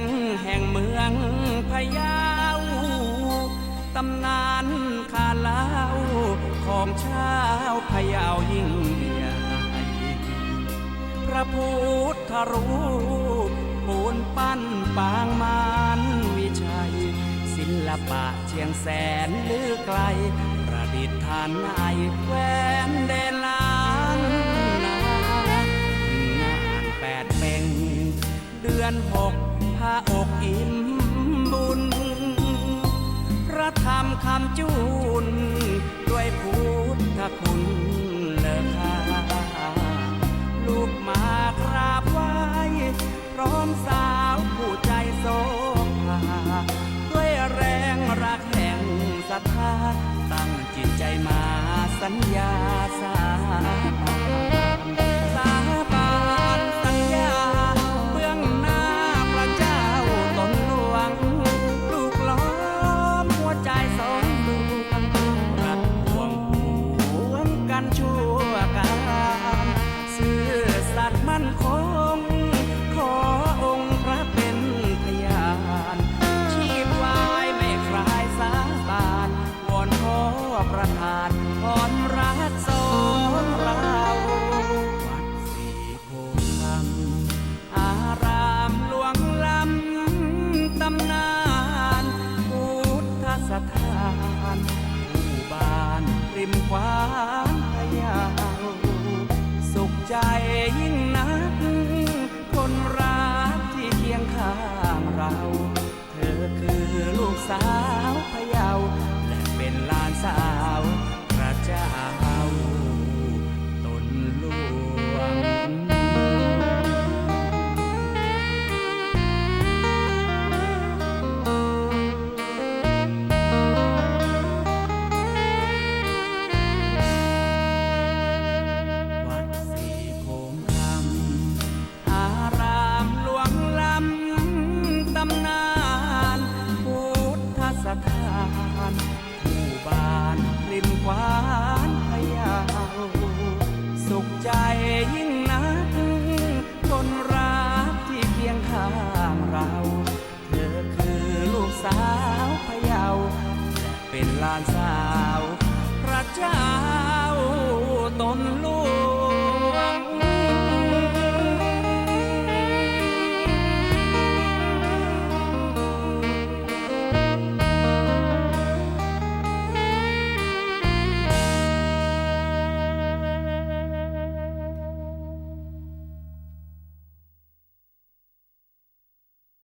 งแห่งเมืองพยาตำนานคาล่าของชาวพยาวยิ่ง ระพุทธรูปปูนปั้นปางมารวิชัย ศิลปะเชียงแสนลือไกล ประดิษฐานไอแควนเดนลางนางานแปดเป่งเดือนหกผ้าอกอิ่ม รักแห่งศรัทธาตั้งจิตใจมาสัญญาสา ใจยิ่งนักคนรักานผู้บ้านริมขวานพยาสุขใจยิ่งนัก คนรักที่เคียงข้างเรา เธอคือลูกสาวพยาและเป็นหลานสาวพระเจ้า